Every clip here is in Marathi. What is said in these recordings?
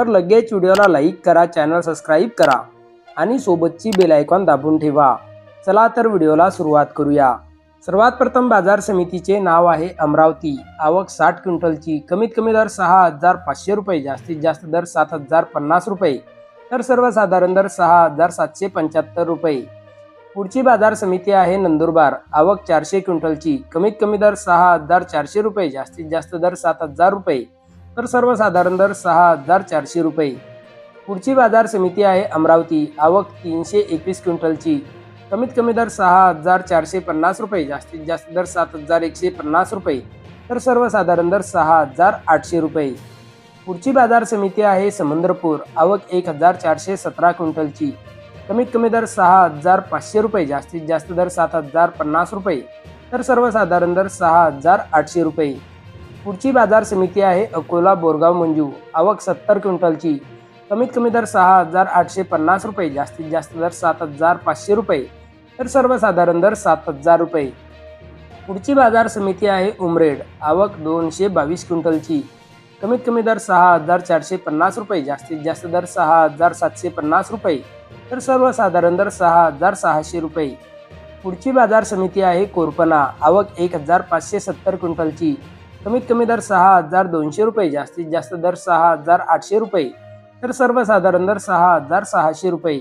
तर लगेच व्हिडिओला लाईक करा चॅनल सबस्क्राईब करा आणि सोबतची बेल आयकॉन दाबून ठेवा. चला तर व्हिडिओला सुरुवात करूया. सर्वात प्रथम बाजार समितीचे नाव आहे अमरावती. आवक साठ क्विंटलची. कमीत कमी दर सहा हजार पाचशे रुपये जास्तीत जास्त दर सात हजार पन्नास रुपये. तर सर्वसाधारण दर सहा हजार सातशे पंच्याहत्तर रुपये. पुढची बाजार समिती आहे नंदुरबार. आवक चारशे क्विंटलची. कमीत कमी दर सहा हजार चारशे रुपये जास्तीत जास्त दर सात हजार रुपये. तर सर्वसाधारण दर सहा हजार चारशे रुपये. पुढची बाजार समिती आहे अमरावती. आवक तीनशे एकवीस क्विंटलची. कमीत कमी दर सहा हजार चारशे पन्नास रुपये. जास्तीत जास्त दर सात हजार एकशे पन्नास रुपये. तर सर्वसाधारण दर सहा हजार आठशे रुपये. पुढची बाजार समिती आहे समुद्रपूर. आवक एक हजार चारशे सतरा क्विंटलची. कमीत कमी दर सहा हजार पाचशे रुपये. जास्तीत जास्त दर सात हजार पन्नास रुपये. तर सर्वसाधारण दर सहा हजार आठशे रुपये. पुढची बाजार समिती आहे अकोला बोरगाव मंजू. आवक सत्तर क्विंटलची. कमीत कमी दर सहा हजार आठशे पन्नास रुपये जास्तीत जास्त दर सात हजार पाचशे रुपये तर सर्वसाधारण दर सात हजार रुपये. पुढची बाजार समिती आहे उमरेड. आवक दोनशे बावीस क्विंटलची. कमीत कमी दर सहा हजार चारशे पन्नास रुपये जास्तीत जास्त दर सहा हजार सातशे पन्नास रुपये तर सर्वसाधारण दर सहा हजार सहाशे रुपये. पुढची बाजार समिती आहे कोरपना. आवक एक हजार पाचशे सत्तर क्विंटलची. कमीत कमी दर सहा हजार दोनशे रुपये जास्तीत जास्त दर सहा हजार आठशे रुपये. तर सर्वसाधारण दर सहा हजार सहाशे रुपये.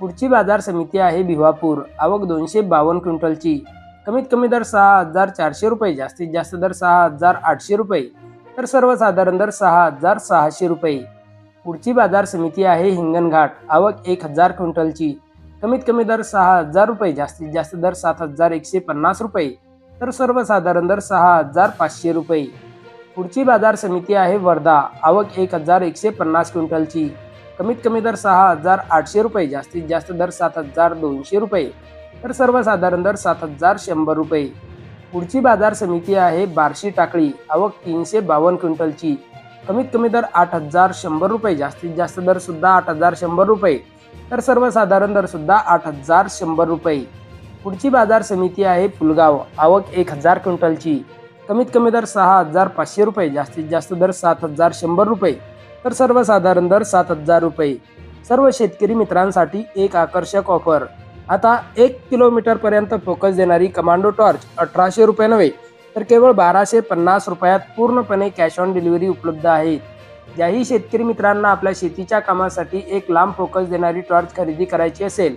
पुढची बाजार समिती आहे भिवापूर आवक दोनशे बावन्न क्विंटलची. कमीत कमी दर सहा हजार चारशे रुपये जास्तीत जास्त दर सहा हजार आठशे रुपये. तर सर्वसाधारण दर सहा हजार सहाशे रुपये. पुढची बाजार समिती आहे हिंगणघाट आवक एक हजार क्विंटलची. कमीत कमी दर सहा हजार रुपये जास्तीत जास्त दर सात हजार एकशे पन्नास रुपये. तर सर्वसाधारण दर सहा हजार पाचशे रुपये. पुढची बाजार समिती आहे वर्धा. आवक एक हजार एकशे पन्नास क्विंटलची. कमीत कमी दर सहा हजार आठशे रुपये जास्तीत जास्त दर सात हजार दोनशे रुपये. तर सर्वसाधारण दर सात हजार शंभर रुपये. पुढची बाजार समिती आहे बार्शी टाकळी. आवक तीनशे बावन्न क्विंटलची. कमीत कमी दर आठ हजार शंभर रुपये जास्तीत जास्त दर सुद्धा आठ हजार शंभर रुपये. तर सर्वसाधारण दर सुद्धा आठ हजार शंभर रुपये. पुढची बाजार समिती आहे पुलगाव आवक एक हजार क्विंटलची. कमीत कमी दर सहा हजार पाचशे रुपये जास्तीत जास्त दर सात हजार शंभर रुपये तर सर्वसाधारण दर सात हजार रुपये. सर्व शेतकरी मित्रांसाठी एक आकर्षक ऑफर. आता एक किलोमीटरपर्यंत फोकस देणारी कमांडो टॉर्च अठराशे रुपये नव्हे तर केवळ बाराशे पन्नास रुपयात पूर्णपणे कॅश ऑन डिलिव्हरी उपलब्ध आहे. ज्याही शेतकरी मित्रांना आपल्या शेतीच्या कामासाठी एक लांब फोकस देणारी टॉर्च खरेदी करायची असेल